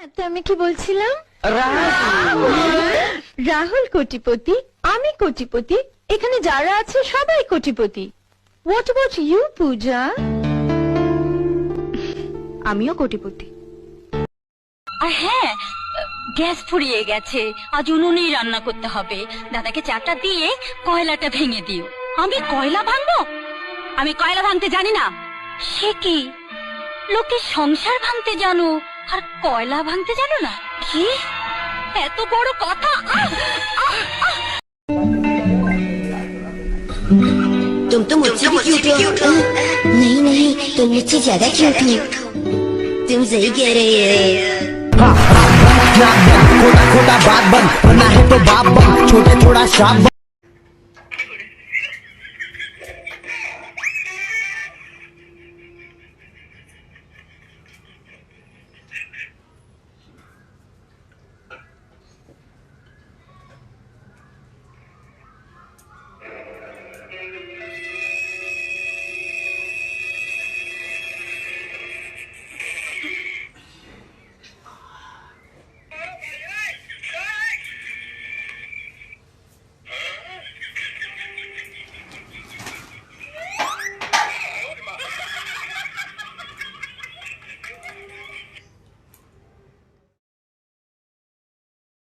তো আমি কি বলছিলাম? রাহুল। কোটিপতি আমি কোটিপতি এখানে যারা আছে সবাই কোটিপতি। What about you Puja? আমিও কোটিপতি। আর হ্যাঁ গ্যাস ফুরিয়ে গেছে। আজ উনুনেই রান্না করতে হবে। দাদাকে চাটা দিয়ে কয়লাটা ভেঙে দিও। আমি কয়লা ভাঙবো? আমি কয়লা ভাঙতে জানি না। সে কি? লোকে সংসার ভাঙতে জানো আর কয়লা ভাঙতে জানো না কি এত বড় কথা আহ! আহ! আহ! तुम तो मुझसे भी क्यूट हो नहीं नहीं तुम मुझसे ज्यादा क्यूट हो तुम सही कह रही है खोटा खोटा बात बन बना है तो बाप बन छोटे छोड़ा शाप बन